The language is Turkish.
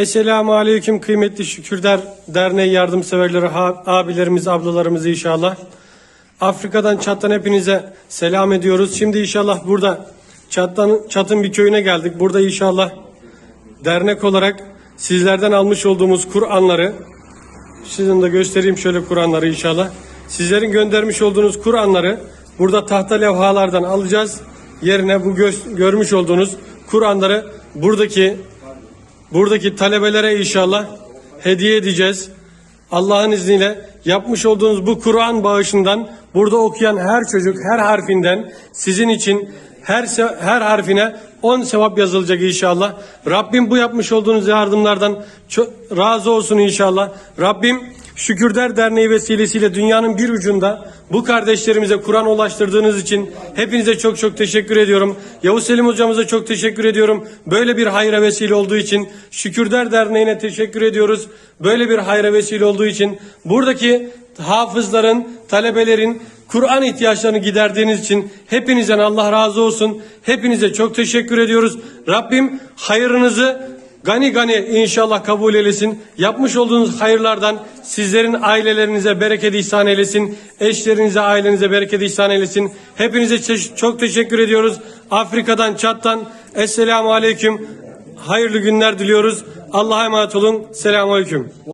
Esselamu Aleyküm kıymetli Şükürler Derneği yardımseverleri, abilerimiz, ablalarımız inşallah. Afrika'dan Çat'tan hepinize selam ediyoruz. Şimdi inşallah burada Çat'tan, Çat'ın bir köyüne geldik. Burada inşallah dernek olarak sizlerden almış olduğumuz Kur'anları sizin de göstereyim şöyle Kur'anları inşallah. Sizlerin göndermiş olduğunuz Kur'anları burada tahta levhalardan alacağız. Yerine bu gö- görmüş olduğunuz Kur'anları buradaki buradaki talebelere inşallah hediye edeceğiz. Allah'ın izniyle yapmış olduğunuz bu Kur'an bağışından burada okuyan her çocuk her harfinden sizin için her her harfine 10 sevap yazılacak inşallah. Rabbim bu yapmış olduğunuz yardımlardan çok razı olsun inşallah. Rabbim Şükürder Derneği vesilesiyle dünyanın bir ucunda bu kardeşlerimize Kur'an ulaştırdığınız için hepinize çok çok teşekkür ediyorum. Yavuz Selim hocamıza çok teşekkür ediyorum. Böyle bir hayra vesile olduğu için Şükürder Derneği'ne teşekkür ediyoruz. Böyle bir hayra vesile olduğu için buradaki hafızların, talebelerin Kur'an ihtiyaçlarını giderdiğiniz için hepinizden Allah razı olsun. Hepinize çok teşekkür ediyoruz. Rabbim hayırınızı Gani gani inşallah kabul eylesin. Yapmış olduğunuz hayırlardan sizlerin ailelerinize bereket ihsan eylesin. Eşlerinize, ailenize bereket ihsan eylesin. Hepinize çok teşekkür ediyoruz. Afrika'dan, Çat'tan Esselamu Aleyküm. Hayırlı günler diliyoruz. Allah'a emanet olun. Selamun Aleyküm.